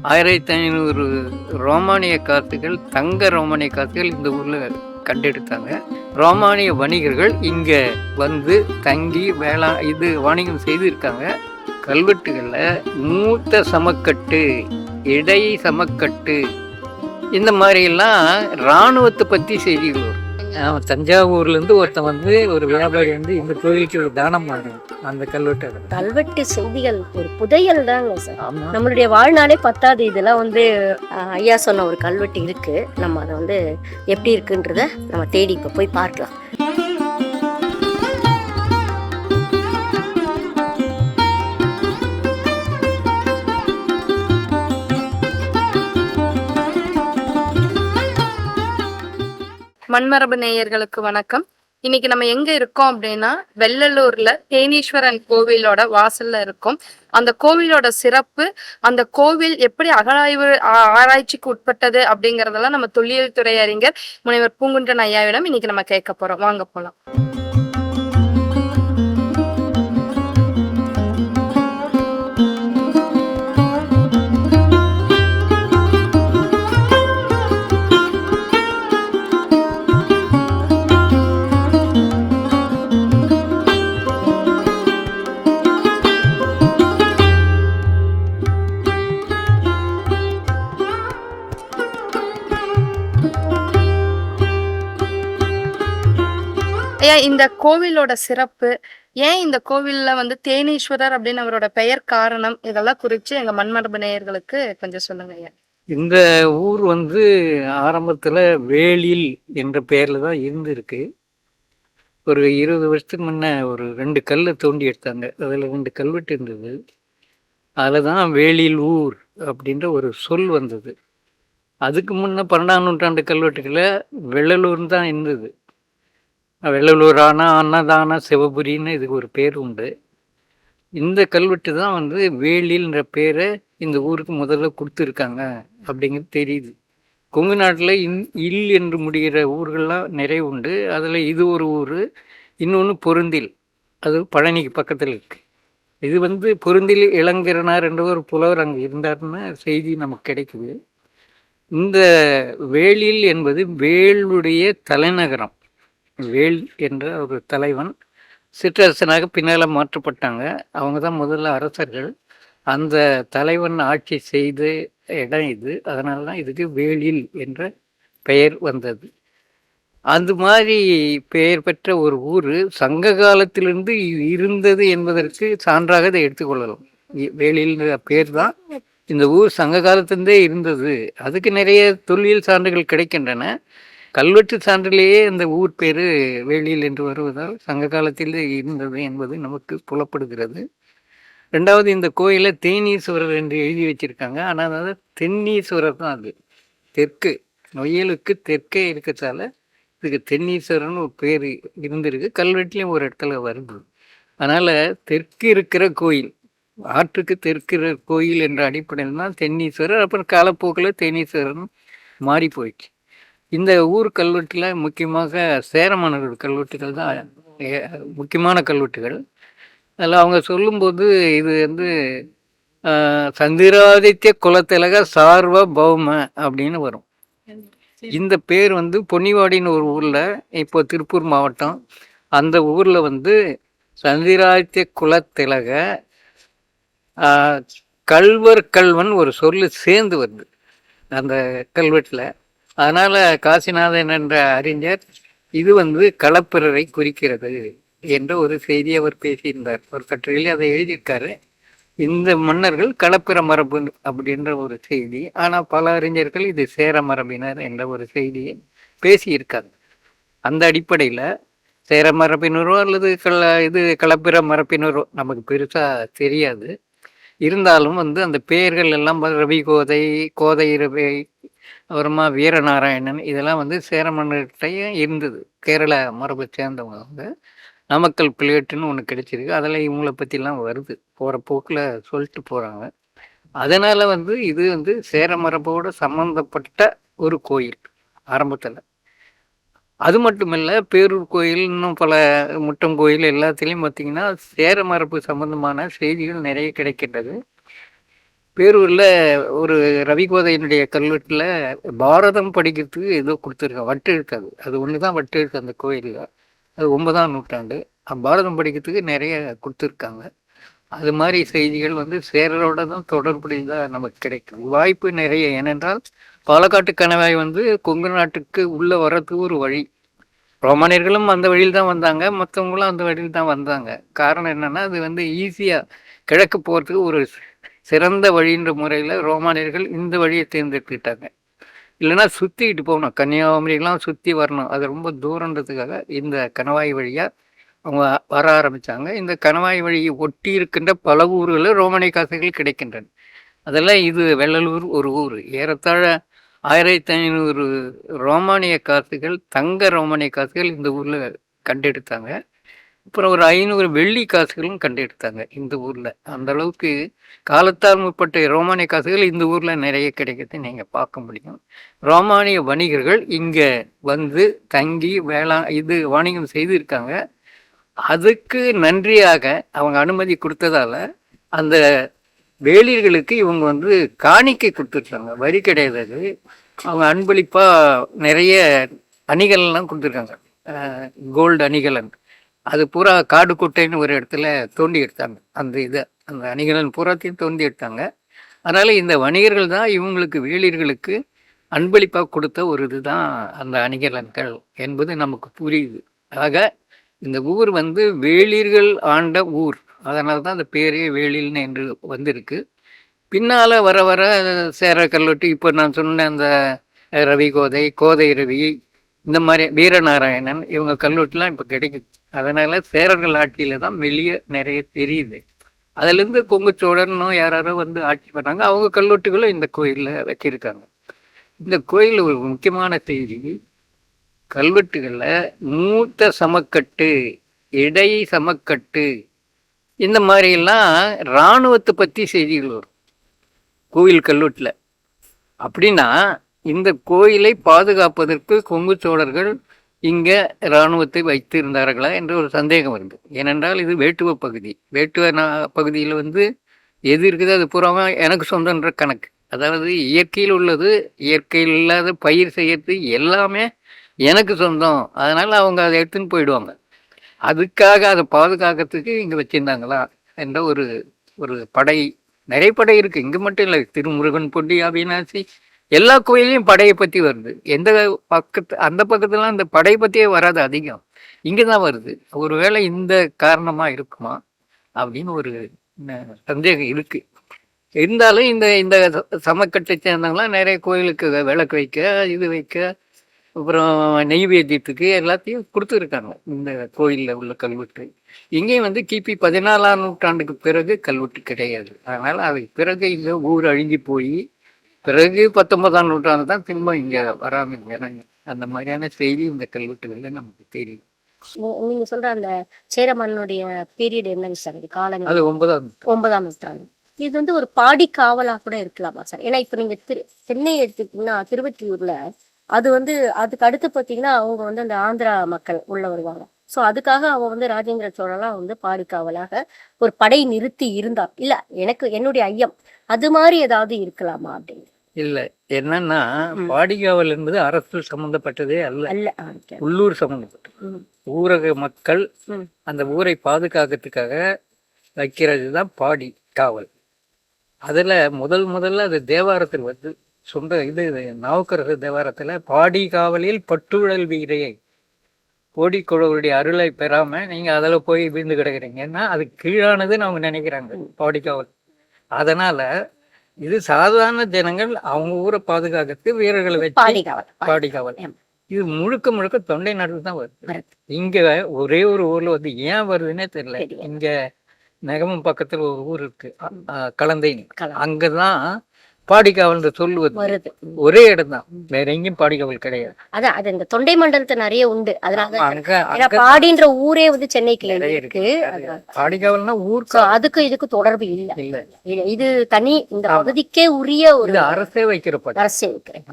ஆயிரத்தி ஐநூறு ரோமானிய காத்துகள் தங்க ரோமானிய காத்துகள் இந்த ஊரில் கண்டெடுத்தாங்க. ரோமானிய வணிகர்கள் இங்கே வந்து தங்கி வேளா இது வணிகம் செய்திருக்காங்க. கல்வெட்டுகளில் மூத்த சமக்கட்டு இடை சமக்கட்டு இந்த மாதிரியெல்லாம் இராணுவத்தை பற்றி செய்திகள் வரும். தஞ்சாவூர்லேருந்து ஒருத்தன் வந்து ஒரு வியாபாரி வந்து இந்த கோயிலுக்கு ஒரு தானம் பண்ணுறான் அந்த கல்வெட்டு. கல்வெட்டு செய்திகள் ஒரு புதையல் தாங்க சார். நம்மளுடைய வாழ்நாளே பத்தாது இதெல்லாம் வந்து ஐயா சொன்ன ஒரு கல்வெட்டு இருக்கு. நம்ம அதை வந்து எப்படி இருக்குன்றத நம்ம தேடி இப்போ போய் பார்க்கலாம். மண்மரபு நேயர்களுக்கு வணக்கம். இன்னைக்கு நம்ம எங்க இருக்கோம் அப்படின்னா வெள்ளலூர்ல தேனீஸ்வரன் கோவிலோட வாசல்ல இருக்கோம். அந்த கோவிலோட சிறப்பு அந்த கோவில் எப்படி அகழாய்வு ஆராய்ச்சிக்கு உட்பட்டது அப்படிங்கறதெல்லாம் நம்ம தொல்லியல் துறை அறிஞர் முனைவர் பூங்குன்றன் ஐயாவிடம் இன்னைக்கு நம்ம கேட்க போறோம். வாங்க போலாம். ஐயா இந்த கோவிலோட சிறப்பு ஏன் இந்த கோவில்ல வந்து தேனீஸ்வரர் அப்படின்னு அவரோட பெயர் காரணம் இதெல்லாம் குறித்து எங்க மண்மரபு நேயர்களுக்கு கொஞ்சம் சொல்லுங்க ஐயா. இந்த ஊர் வந்து ஆரம்பத்தில் வேலில் என்ற பெயரில் தான் இருந்திருக்கு. ஒரு இருபது வருஷத்துக்கு முன்ன ஒரு ரெண்டு கல்லை தோண்டி எடுத்தாங்க. அதில் ரெண்டு கல்வெட்டு இருந்தது. அதில் தான் வேலில் ஊர் அப்படின்ற ஒரு சொல் வந்தது. அதுக்கு முன்னே பன்னெண்டாம் நூற்றாண்டு கல்வெட்டுகளில் வெள்ளலூர்னு தான் இருந்தது. வெள்ளலூரானா அன்னதான சிவபுரின்னு இதுக்கு ஒரு பேர் உண்டு. இந்த கல்வெட்டு தான் வந்து வேலில்ன்ற பேரை இந்த ஊருக்கு முதல்ல கொடுத்துருக்காங்க அப்படிங்கிறது தெரியுது. கொங்கு நாட்டில் இன் இல் என்று முடிகிற ஊர்கள்லாம் நிறைய உண்டு. அதில் இது ஒரு ஊர் இன்னொன்று பொருந்தில். அது பழனிக்கு பக்கத்தில் இருக்குது இது வந்து பொருந்தில் இளங்கிரனார் என்ற ஒரு புலவர் அங்கே இருந்தார்னு செய்தி நமக்கு கிடைக்குது. இந்த வேலில் என்பது வேலுடைய தலைநகரம். வேல் என்ற ஒரு தலைவன் சிற்றரசனாக பின்னால் மாற்றப்பட்டாங்க. அவங்க தான் முதல்ல அரசர்கள். அந்த தலைவன் ஆட்சி செய்த இடம் இது. அதனால தான் இதுக்கு வேலில் என்ற பெயர் வந்தது. அந்த மாதிரி பெயர் பெற்ற ஒரு ஊர் சங்க காலத்திலிருந்து இருந்தது என்பதற்கு சான்றாக இதை எடுத்துக்கொள்ளலாம் இ- பேர் தான் இந்த ஊர் சங்க காலத்திலிருந்தே இருந்தது. அதுக்கு நிறைய தொல்லியல் சான்றுகள் கிடைக்கின்றன. கல்வெட்டு சான்றிலேயே இந்த ஊர் பேர் வேளியில் என்று வருவதால் சங்க காலத்தில் இருந்தது என்பது நமக்கு புலப்படுகிறது. ரெண்டாவது இந்த கோயிலை தேனீஸ்வரர் என்று எழுதி வச்சிருக்காங்க. ஆனால் அதாவது தென்னீஸ்வரர் தான் அது. தெற்கு நொய்யலுக்கு தெற்கே இருக்கிறதால இதுக்கு தென்னீஸ்வரர்னு ஒரு பேர் இருந்திருக்கு. கல்வெட்டுலேயும் ஒரு இடத்துல வருது. அதனால் தெற்கு இருக்கிற கோயில் ஆற்றுக்கு தெற்கு கோயில் என்ற அடிப்படையில் தான் தென்னீஸ்வரர். அப்புறம் காலப்போக்கில் தேனீஸ்வரன் மாறி போயிடுச்சு இந்த ஊர் கல்வெட்டில் முக்கியமாக சேரமன்னர்கள் கல்வெட்டுகள் தான் முக்கியமான கல்வெட்டுகள். அதில் அவங்க சொல்லும்போது இது வந்து சந்திராதித்ய குலத்திலக சார்வ பௌம அப்படின்னு வரும். இந்த பேர் வந்து பொன்னிவாடின்னு ஒரு ஊரில் இப்போ திருப்பூர் மாவட்டம் அந்த ஊரில் வந்து சந்திராதித்ய குலத்திலக கல்வர் கல்வன் ஒரு சொல்லு சேர்ந்து வருது. அந்த கல்வெட்டில். அதனால் காசிநாதன் என்ற அறிஞர் இது வந்து களப்பிரரை குறிக்கிறது என்ற ஒரு செய்தி அவர் பேசியிருந்தார். ஒரு கட்டுரையில் அதை எழுதியிருக்காரு. இந்த மன்னர்கள் களப்பிர மரபு அப்படின்ற ஒரு செய்தி ஆனால் பல அறிஞர்கள் இது சேர மரபினர் என்ற ஒரு செய்தியை பேசியிருக்காங்க. அந்த அடிப்படையில் சேர மரபினரோ அல்லது கல இது களப்பிர மரபினரோ நமக்கு பெருசாக தெரியாது. இருந்தாலும் வந்து அந்த பெயர்கள் எல்லாம் ரவி கோதை கோதை ரவி அப்புறமா வீரநாராயணன் இதெல்லாம் வந்து சேர மன்னர்கிட்டயும் இருந்தது. கேரள மரபை சேர்ந்தவங்க அவங்க நாமக்கல் பிளேட்டுன்னு ஒன்று கிடைச்சிருக்கு. அதில் இவங்களை பற்றிலாம் வருது. போகிற போக்கில் சொல்லிட்டு போகிறாங்க அதனால் வந்து இது வந்து சேர மரபோடு சம்மந்தப்பட்ட ஒரு கோயில் ஆரம்பத்தில். அது மட்டும் இல்லை பேரூர் கோயில் இன்னும் பல முட்டம் கோயில் எல்லாத்துலேயும் பார்த்திங்கன்னா சேர மரபு சம்மந்தமான செய்திகள் நிறைய கிடைக்கின்றது. பேரூரில் ஒரு ரவிகோதையினுடைய கல்வெட்டில் பாரதம் படிக்கிறதுக்கு ஏதோ கொடுத்துருக்காங்க வட்டு இருக்காது அது. ஒன்று தான் வட்டு இருக்கு அந்த கோயிலில். அது ஒன்பதாம் நூற்றாண்டு. பாரதம் படிக்கிறதுக்கு நிறைய கொடுத்துருக்காங்க. அது மாதிரி செய்திகள் வந்து சேரரோட தான் தொடர்புடையதாக நமக்கு கிடைக்கும். வாய்ப்பு நிறைய. ஏனென்றால் பாலக்காட்டு கணவாய் வந்து கொங்கு நாட்டுக்கு உள்ளே வர்றதுக்கு ஒரு வழி. ரோமானியர்களும் அந்த வழியில் தான் வந்தாங்க. மற்றவங்களும் அந்த வழியில் தான் வந்தாங்க. காரணம் என்னென்னா அது வந்து ஈஸியாக கிழக்கு போகிறதுக்கு ஒரு சிறந்த வழின்ற முறையில் ரோமானியர்கள் இந்த வழியை தேர்ந்தெடுத்துக்கிட்டாங்க. இல்லைன்னா சுற்றிக்கிட்டு போகணும். கன்னியாகுமரியெல்லாம் சுற்றி வரணும். அது ரொம்ப தூரன்றதுக்காக இந்த கணவாய் வழியாக அவங்க வர ஆரம்பித்தாங்க இந்த கணவாய் வழியை ஒட்டி இருக்கின்ற பல ஊர்களில் ரோமானிய காசுகள் கிடைக்கின்றன. அதெல்லாம் இது வெள்ளலூர் ஒரு ஊர். ஏறத்தாழ ஆயிரத்தி ஐநூறு ரோமானிய காசுகள் தங்க ரோமானிய காசுகள் இந்த ஊரில் கண்டெடுத்தாங்க. அப்புறம் ஒரு ஐநூறு வெள்ளி காசுகளும் கண்டெடுத்தாங்க இந்த ஊரில். அந்த அளவுக்கு காலத்தால் முற்பட்ட ரோமானிய காசுகள் இந்த ஊரில் நிறைய கிடைக்கிறதை நீங்கள் பார்க்க முடியும். ரோமானிய வணிகர்கள் இங்கே வந்து தங்கி வேளாண் இது வாணிகம் செய்திருக்காங்க. அதுக்கு நன்றியாக அவங்க அனுமதி கொடுத்ததால அந்த வேளிர்களுக்கு இவங்க வந்து காணிக்கை கொடுத்துருக்காங்க. வரி கிடையாது அவங்க அன்பளிப்பாக நிறைய அணிகலன்லாம் கொடுத்துருக்காங்க. கோல்டு அணிகலன் அது பூரா காடு குட்டைன்னு ஒரு இடத்துல தோண்டி எடுத்தாங்க. அந்த இதை அந்த அணிகலன் பூராத்தையும் தோண்டி எடுத்தாங்க. அதனால் இந்த வணிகர்கள் தான் இவங்களுக்கு வேளிர்களுக்கு அன்பளிப்பாக கொடுத்த ஒரு இதுதான் அந்த அணிகலன்கள் என்பது நமக்கு புரியுது. ஆக இந்த ஊர் வந்து வேளிர்கள் ஆண்ட ஊர். அதனால தான் அந்த பேரே வேளில்னு என்று வந்திருக்கு. பின்னால் வர வர சேர கல்வெட்டு இப்போ நான் சொன்ன அந்த ரவி கோதை கோதை ரவி இந்த மாதிரி வீரநாராயணன் இவங்க கல்வெட்டுலாம் இப்போ கிடைக்குது. அதனால சேரர்கள் ஆட்சியில தான் வெளியே நிறைய தெரியுது. அதுலேருந்து கொங்குச்சோழனும் யாராரோ வந்து ஆட்சி பண்ணாங்க. அவங்க கல்வெட்டுகளும் இந்த கோயிலில் வச்சிருக்காங்க. இந்த கோயில் ஒரு முக்கியமான செய்தி. கல்வெட்டுகளில் மூத்த சமக்கட்டு இடை சமக்கட்டு இந்த மாதிரிலாம் இராணுவத்தை பற்றி செய்திகள் வரும். கோயில் கல்வெட்டில் அப்படின்னா இந்த கோயிலை பாதுகாப்பதற்கு கொங்கு சோழர்கள் இங்கே இராணுவத்தை வைத்திருந்தார்களா என்ற ஒரு சந்தேகம் வருது. ஏனென்றால் இது வேட்டுவ பகுதி. வேட்டுவ நா- பகுதியில் வந்து எது இருக்குது அது பூராம எனக்கு சொந்தன்ற கணக்கு. அதாவது இயற்கையில் உள்ளது இயற்கையில் இல்லாத பயிர் செய்யறது எல்லாமே எனக்கு சொந்தம். அதனால் அவங்க அதை எடுத்துன்னு போயிடுவாங்க. அதுக்காக அதை பாதுகாக்கிறதுக்கு இங்கே வச்சுருந்தாங்களா என்ற ஒரு ஒரு படை. நிறைய படை இருக்குது இங்கே மட்டும் இல்லை. திருமுருகன் பொண்டி அவினாசி எல்லா கோயிலையும் படையை பற்றி வருது. எந்த பக்கத்து அந்த பக்கத்துலாம் இந்த படை பற்றியே வராது அதிகம். இங்கே தான் வருது. ஒருவேளை இந்த காரணமாக இருக்குமா? அப்படின்னு ஒரு சந்தேகம் இருக்குது இருந்தாலும் இந்த இந்த சமக்கட்டை சேர்ந்தவங்களாம் நிறைய கோயிலுக்கு விளக்கு வைக்க இது வைக்க அப்புறம் நெய்வேத்தியத்துக்கு எல்லாத்தையும் கொடுத்துருக்காங்க. இந்த கோயிலில் உள்ள கல்வெட்டு. இங்கேயும் வந்து கிபி பதினாலாம் நூற்றாண்டுக்கு பிறகு கல்வெட்டு கிடையாது. அதனால் அதுக்கு பிறகு இந்த ஊர் அழிஞ்சு போய் பிறகு பத்தொன்பதாம் நூற்றாண்டு தான் திரும்ப இங்கே வராமல் இறங்க. அந்த மாதிரியான செய்தி இந்த கல்வெட்டுகளில் நமக்கு தெரியும். நீங்க சொல்ற அந்த சேர மன்னனுடைய பீரியட் என்னங்க சார் இது காலங்கள். அது ஒன்பதாம். ஒன்பதாம் நூற்றாண்டு. இது வந்து ஒரு பாடி காவலா கூட இருக்கலாமா சார்? ஏன்னா இப்ப நீங்க திரு சென்னை எடுத்துக்கிட்டீங்கன்னா திருவற்றியூர்ல அது வந்து அதுக்கு அடுத்து பாத்தீங்கன்னா அவங்க வந்து அந்த ஆந்திரா மக்கள் உள்ள வருவாங்க. சோ அதுக்காக அவன் வந்து ராஜேந்திர சோழலாம் வந்து பாடி காவலாக ஒரு படை நிறுத்தி இருந்தார் இல்ல எனக்கு என்னுடைய ஐயம் அது மாதிரி ஏதாவது இருக்கலாமா அப்படின்னு இல்லை என்னன்னா. பாடிகாவல் என்பது அரசு சம்பந்தப்பட்டதே அல்ல. உள்ளூர் சம்பந்தப்பட்டது ஊரக மக்கள். அந்த ஊரை பாதுகாக்கிறதுக்காக வைக்கிறது தான் பாடி காவல் அதில் முதல் முதல்ல அது தேவாரத்தில் வந்து சொந்த இது இது நாவுக்கரசு தேவாரத்தில் பாடி காவலில் பட்டுழல் வீரையை கோடிக்குழவருடைய அருளை பெறாம நீங்க அதில் போய் விழுந்து கிடக்குறீங்கன்னா அது கீழானதுன்னு அவங்க நினைக்கிறாங்க பாடி காவல் அதனால இது சாதாரண ஜனங்கள் அவங்க ஊரை பாதுகாக்கிறதுக்கு வீரர்களை வச்சு பாடி காவல் பாடி- பாடி காவல் ஆமா. இது முழுக்க முழுக்க தொண்டை நாட்டில் தான் வருது. இங்க ஒரே ஒரு ஊர்ல வந்து ஏன் வருதுன்னே தெரியல. இங்க நெகமம் பக்கத்துல ஒரு ஊர் இருக்கு. கலந்தைன்னு கலா- அங்கதான் பாடிக்காவல்ன்ற சொல் வருது வருது. ஒரே இடம் தான் வேற எங்கேயும் பாடிக்காவல் கிடையாது. அதான் அது இந்த தொண்டை மண்டலத்துல நிறைய உண்டு. அதனால பாடின்ற ஊரே வந்து சென்னைக்குள்ள நிறைய இருக்கு. அது பாடிக்காவல்னா ஊருக்கு அதுக்கு இதுக்கு தொடர்பு இல்ல. இது- தனி இந்த. பகுதிக்கே உரிய ஒரு அரசே வைக்கிற படை அரசியல் இருக்கிறேன்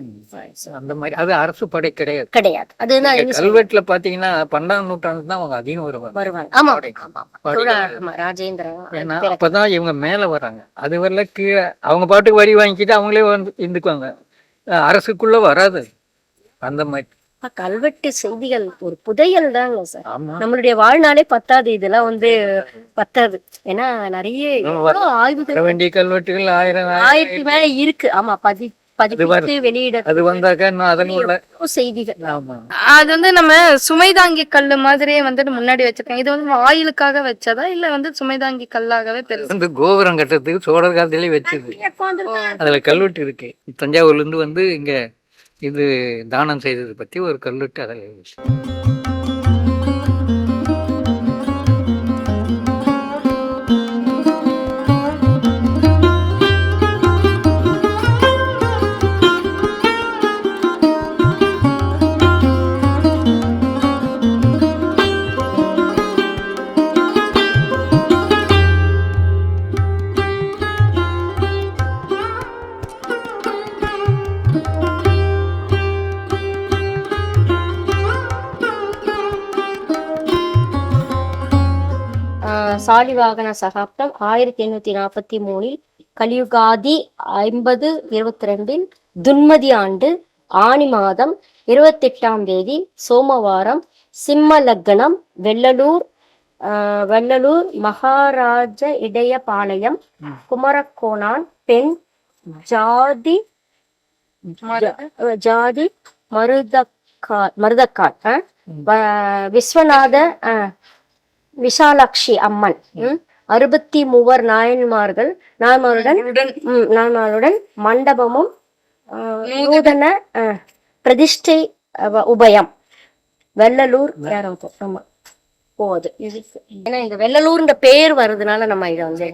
அந்த மாதிரி அது அரசு படை கிடையாது. கிடையாது. சொல்ல- கல்வெட்டுல பாத்தீங்கன்னா பன்னெண்டாம் நூற்றாண்டு தான் அவங்க அதிகம் வருவாங்க. வருவாங்க. ஆமா ராஜேந்திரன் ஏன்னா அப்பதான் இவங்க மேல வராங்க. அது வரல கீழே அவங்க பாட்டுக்கு வரி வாங்கிக்கிட்டு அவங்களே வந்து இருந்துக்குவாங்க. அரசுக்குள்ள வராது. அந்த மாதிரி கல்வெட்டு செய்திகள் ஒரு புதையல் தாங்க சார். நம்மளுடைய வாழ்நாளே பத்தாது இதெல்லாம் வந்து பத்தாது. ஏன்னா நிறைய ஆய்வுகள் வேண்டிய கல்வெட்டுகள் ஆயிரம் ஆயிரத்தி மேல இருக்கு. ஆமா பதி பதிப்பித்து வெளியிட அது வந்தாக்க இன்னும் அதன் உள்ள எவ்வளவு செய்திகள். ஆமா. அது வந்து நம்ம சுமைதாங்கி கல்லு மாதிரியே வந்துட்டு முன்னாடி வச்சிருக்காங்க இது வந்து ஆயிலுக்காக வச்சதா? இல்ல வந்து சுமைதாங்கி கல்லாகவே பெருசு? வந்து கோபுரம் கட்டுறதுக்கு சோழர் காலத்திலே வச்சது. அதுல கல்வெட்டு இருக்கு. தஞ்சாவூர்ல இருந்து வந்து இங்க இது தானம் செய்தது பத்தி ஒரு கல்வெட்டு அதில் சாலிவாகன சகாப்தம் ஆயிரத்தி எண்ணூத்தி நாற்பத்தி மூணில் கலியுகாதி ஐம்பது இருபத்தி ரெண்டில் துன்மதி ஆண்டு ஆனி மாதம் இருபத்தெட்டாம் தேதி சோமவாரம் சிம்ம லக்னம் வெள்ளலூர் வெள்ளலூர் மகாராஜ இடையபாளையம் ம். குமரக்கோணான் பெண் ஜாதி ஜாதி மருதக்கால் மருதக்கால் விஸ்வநாத விஷாலாட்சி அம்மன். அறுபத்தி மூவர் நாயன்மார்கள் நாயன்மாருடன் ம், நாயன்மாருடன் மண்டபமும் ஆஹ், நூதன ஆஹ், பிரதிஷ்டை உபயம். வெள்ளலூர் யாரோ ஒருத்தர். ஆமா. இருக்கு ஏன்னா இந்த வெள்ளலூர்ன்ற பேர் வருதுனால நம்ம இதை வந்து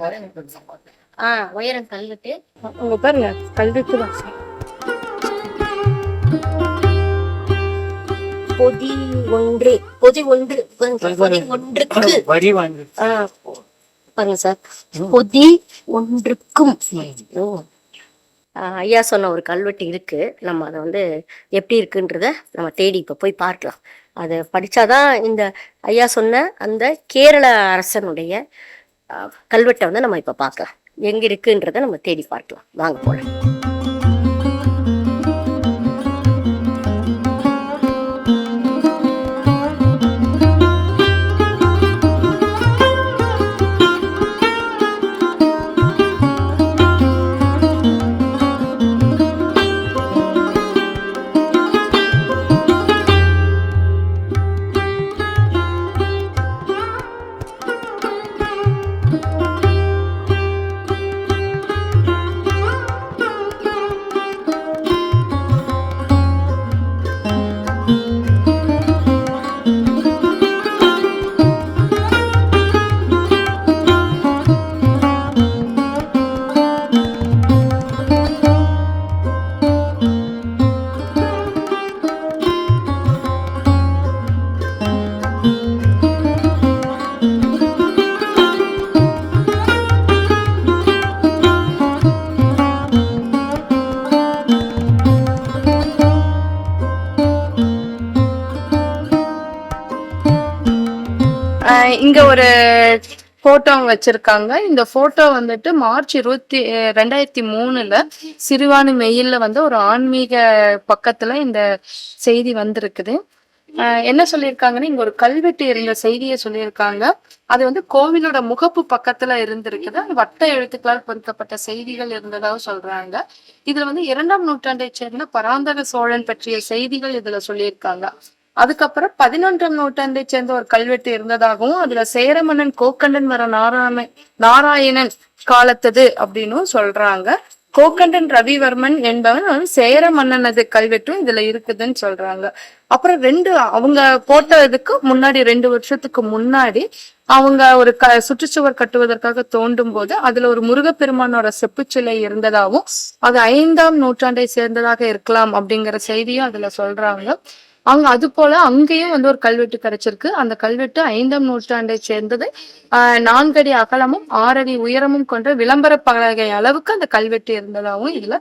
ஆ உயரம் கல்வெட்டு. உங்க பாருங்க கல்வெட்டு தான் பொதி ஒன்று பொதி ஒன்று பொதி ஒன்றுக்கு. வரி பாருங்க சார். பொதி ஒன்றுக்கும். ஐயா. சொன்ன ஒரு கல்வெட்டு இருக்கு. நம்ம அதை வந்து எப்படி இருக்குன்றத நம்ம தேடி இப்போ போய் பார்க்கலாம். அதை படிச்சாதான் இந்த ஐயா சொன்ன அந்த கேரள அரசனுடைய கல்வெட்டை வந்து நம்ம இப்போ பார்க்கலாம். எங்க இருக்குன்றத நம்ம தேடி பார்க்கலாம். வாங்க போலாம். இங்க ஒரு போட்டோ வச்சிருக்காங்க. இந்த போட்டோ வந்துட்டு மார்ச் இருபத்தி ரெண்டாயிரத்தி மூணுல சிறுவாணி மெயில்ல வந்து ஒரு ஆன்மீக பக்கத்துல இந்த செய்தி வந்திருக்குது. ஆஹ் என்ன சொல்லியிருக்காங்கன்னா இங்க ஒரு கல்வெட்டு இருந்த செய்தியை சொல்லியிருக்காங்க அது வந்து கோவிலோட முகப்பு பக்கத்துல இருந்திருக்குது. அது வட்ட எழுத்துக்களால் பொருத்தப்பட்ட செய்திகள் இருந்ததாக சொல்றாங்க. இதுல வந்து இரண்டாம் நூற்றாண்டை சேர்ந்த பராந்தக சோழன் பற்றிய செய்திகள் இதுல சொல்லியிருக்காங்க. அதுக்கப்புறம் பதினொன்றாம் நூற்றாண்டை சேர்ந்த ஒரு கல்வெட்டு இருந்ததாகவும் அதுல சேரமன்னன் கோக்கண்டன் வர நாராயண நாராயணன் காலத்தது அப்படின்னும் சொல்றாங்க. கோகண்டன் ரவிவர்மன் என்பவன் வந்து சேர மன்னனது கல்வெட்டும் இதுல இருக்குதுன்னு சொல்றாங்க. அப்புறம் ரெண்டு அவங்க போட்டதுக்கு முன்னாடி ரெண்டு வருஷத்துக்கு முன்னாடி அவங்க ஒரு க சுற்றுச்சுவர் கட்டுவதற்காக தோண்டும் போது அதுல ஒரு முருகப்பெருமானோட செப்புச்சிலை இருந்ததாகவும் அது ஐந்தாம் நூற்றாண்டை சேர்ந்ததாக இருக்கலாம் அப்படிங்கிற செய்தியும் அதுல சொல்றாங்க. அங்க அது போல அங்கேயும் வந்து ஒரு கல்வெட்டு கிடைச்சிருக்கு. அந்த கல்வெட்டு ஐந்தாம் நூற்றாண்டை சேர்ந்தது. ஆஹ் நான்கடி அகலமும் ஆறடி உயரமும் கொண்ட விளம்பர பலகை அளவுக்கு அந்த கல்வெட்டு இருந்ததாகவும் இதுல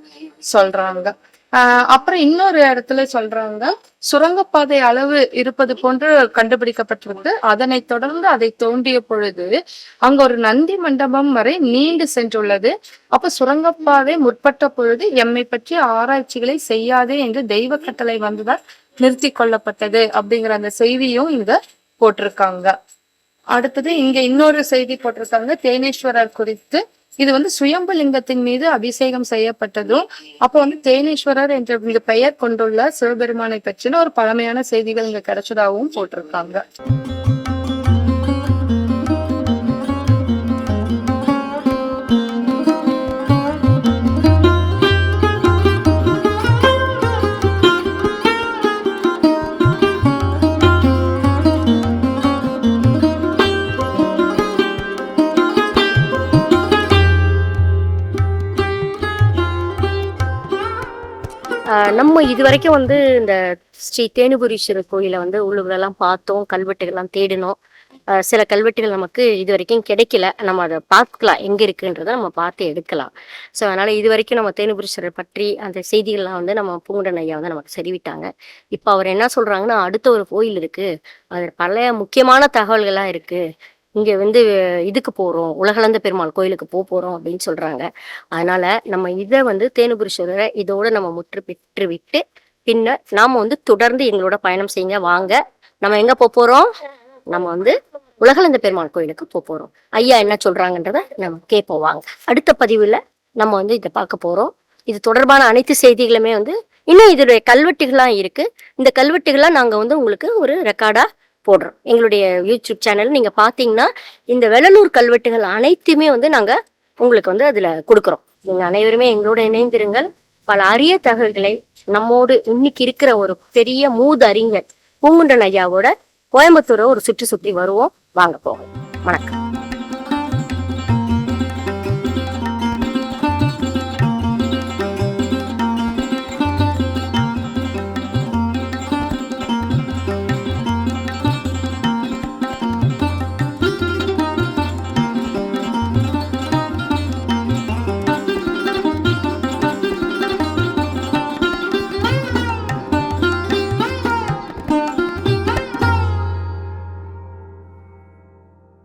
சொல்றாங்க. ஆஹ் அப்புறம் இன்னொரு இடத்துல சொல்றாங்க சுரங்கப்பாதை அளவு இருப்பது போன்று கண்டுபிடிக்கப்பட்டிருக்கு. அதனை தொடர்ந்து அதை தோண்டிய பொழுது அங்க ஒரு நந்தி மண்டபம் வரை நீண்டு சென்றுள்ளது. அப்ப சுரங்கப்பாதை முற்பட்ட பொழுது எம்மை பற்றிய ஆராய்ச்சிகளை செய்யாதே என்று தெய்வ கட்டளை வந்துதான் நிறுத்தி கொள்ளப்பட்டது அப்படிங்கிற அந்த செய்தியும் இங்க போட்டிருக்காங்க. அடுத்தது இங்க இன்னொரு செய்தி போட்டிருக்காங்க. தேனீஸ்வரர் குறித்து இது வந்து சுயம்புலிங்கத்தின் மீது அபிஷேகம் செய்யப்பட்டதும் அப்போ வந்து தேனீஸ்வரர் என்ற இங்க பெயர் கொண்டுள்ள சிவபெருமானை பற்றின ஒரு பழமையான செய்திகள் இங்க கிடைச்சதாகவும் போட்டிருக்காங்க. நம்ம இது வரைக்கும் வந்து இந்த ஸ்ரீ தேனுபுரீஸ்வரர் கோயிலை வந்து உள்ளுக்குள்ளெல்லாம் பார்த்தோம் கல்வெட்டுகள்லாம் தேடினோம். ஆஹ் சில கல்வெட்டுகள் நமக்கு இது வரைக்கும் கிடைக்கல. நம்ம அதை பார்க்கலாம். எங்க இருக்குன்றதை நம்ம பார்த்து எடுக்கலாம். ஸோ அதனால இது வரைக்கும் நம்ம தேனுபுரீஸ்வரர் பற்றி அந்த செய்திகள்லாம் வந்து நம்ம பூங்குடன் ஐயா வந்து நமக்கு செறிவிட்டாங்க இப்போ அவர் என்ன சொல்றாங்கன்னா அடுத்த ஒரு கோயில் இருக்கு. அது பல முக்கியமான தகவல்கள்லாம் இருக்கு. இங்க வந்து இதுக்கு போறோம் உலகளந்த பெருமாள் கோயிலுக்கு போக போறோம் அப்படின்னு சொல்றாங்க. அதனால நம்ம இதை வந்து தேனுபுரீஸ்வரரை இதோட நம்ம முற்று பெற்று விட்டு பின்னர் நாம வந்து தொடர்ந்து எங்களோட பயணம் செய்யுங்க வாங்க. நம்ம எங்க போக போறோம்? நம்ம வந்து உலகளந்த பெருமாள் கோயிலுக்கு போக போறோம். ஐயா என்ன சொல்றாங்கன்றத நம்ம கேட்போம் வாங்க. அடுத்த பதிவுல நம்ம வந்து இதை பார்க்க போறோம். இது தொடர்பான அனைத்து செய்திகளுமே வந்து இன்னும் இதோடைய கல்வெட்டுகள்லாம் இருக்கு. இந்த கல்வெட்டுகள்லாம் நாங்க வந்து உங்களுக்கு ஒரு ரெக்கார்டா போடுறோம். எங்களுடைய யூடியூப் சேனல் நீங்க பாத்தீங்கன்னா இந்த வெள்ளலூர் கல்வெட்டுகள் அனைத்துமே வந்து நாங்க உங்களுக்கு வந்து அதுல கொடுக்குறோம். நீங்க அனைவருமே எங்களோட இணைந்திருங்கள். பல அரிய தகவல்களை நம்மோடு இன்னைக்கு இருக்கிற ஒரு பெரிய மூது அறிஞர் பூங்குண்டன் ஐயாவோட கோயம்புத்தூரை ஒரு சுற்றி சுற்றி வருவோம். வாங்க போவோம். வணக்கம்.